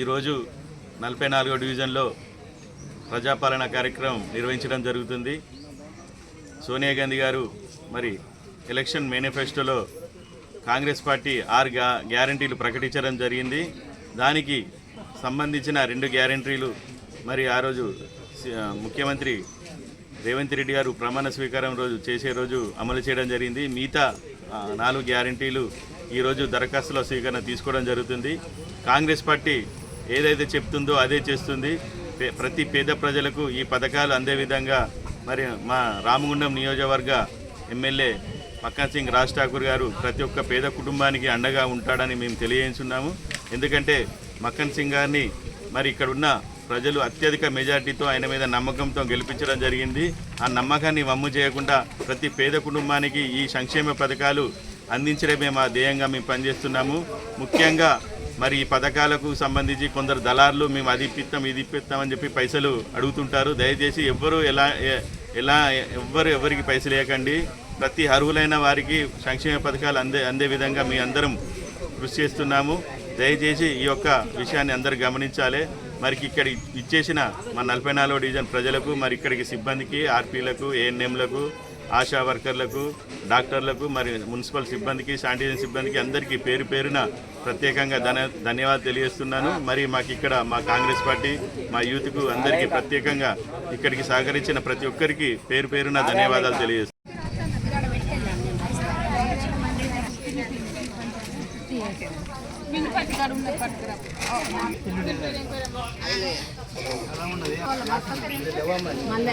ఈరోజు నలభై నాలుగో డివిజన్లో ప్రజాపాలన కార్యక్రమం నిర్వహించడం జరుగుతుంది. సోనియా గాంధీ గారు మరి ఎలక్షన్ మేనిఫెస్టోలో కాంగ్రెస్ పార్టీ ఆరు గ్యా గ్యారంటీలు ప్రకటించడం జరిగింది. దానికి సంబంధించిన రెండు గ్యారంటీలు మరి ఆ రోజు ముఖ్యమంత్రి రేవంత్ రెడ్డి గారు ప్రమాణ స్వీకారం రోజు చేసే రోజు అమలు చేయడం జరిగింది. మిగతా నాలుగు గ్యారంటీలు ఈరోజు దరఖాస్తుల స్వీకరణ తీసుకోవడం జరుగుతుంది. కాంగ్రెస్ పార్టీ ఏదైతే చెప్తుందో అదే చేస్తుంది. పే- ప్రతి పేద ప్రజలకు ఈ పథకాలు అందే విధంగా మరి మా రామగుండం నియోజకవర్గ ఎమ్మెల్యే మక్కన్ సింగ్ రాజ్ ఠాకూర్ గారు ప్రతి ఒక్క పేద కుటుంబానికి అండగా ఉంటాడని మేము తెలియజేస్తున్నాము. ఎందుకంటే మక్కన్ సింగ్ గారిని మరి ఇక్కడ ఉన్న ప్రజలు అత్యధిక మెజార్టీతో ఆయన మీద నమ్మకంతో గెలిపించడం జరిగింది. ఆ నమ్మకాన్ని వమ్ము చేయకుండా ప్రతి పేద కుటుంబానికి ఈ సంక్షేమ పథకాలు అందించడమే మా ధ్యేయంగా మేము పనిచేస్తున్నాము. ముఖ్యంగా మరి ఈ పథకాలకు సంబంధించి కొందరు దళారులు మేము అది ఇప్పిస్తాం ఇది ఇప్పిస్తాం అని చెప్పి పైసలు అడుగుతుంటారు. దయచేసి ఎవ్వరు ఎలా ఎలా ఎవ్వరు ఎవరికి పైసలు వేయకండి ప్రతి అర్హులైన వారికి సంక్షేమ పథకాలు అందే అందే విధంగా మీ అందరం కృషి చేస్తున్నాము. దయచేసి ఈ యొక్క విషయాన్ని అందరూ గమనించాలి. మరి ఇక్కడ ఇచ్చేసిన మా నలభై నాలుగో డివిజన్ ప్రజలకు మరి ఇక్కడికి సిబ్బందికి ఆర్పీలకు ఏఎన్ఎంలకు ఆశా వర్కర్లకు డాక్టర్లకు మరి మున్సిపల్ సిబ్బందికి శానిటైజర్ సిబ్బందికి అందరికీ పేరు పేరున ప్రత్యేకంగా ధన ధన్యవాదాలు తెలియజేస్తున్నాను. మరి మాకు ఇక్కడ మా కాంగ్రెస్ పార్టీ మా యూత్కు అందరికీ ప్రత్యేకంగా ఇక్కడికి సహకరించిన ప్రతి ఒక్కరికి పేరు పేరున ధన్యవాదాలు తెలియజేస్తున్నాను. మళ్ళీ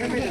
అక్కడ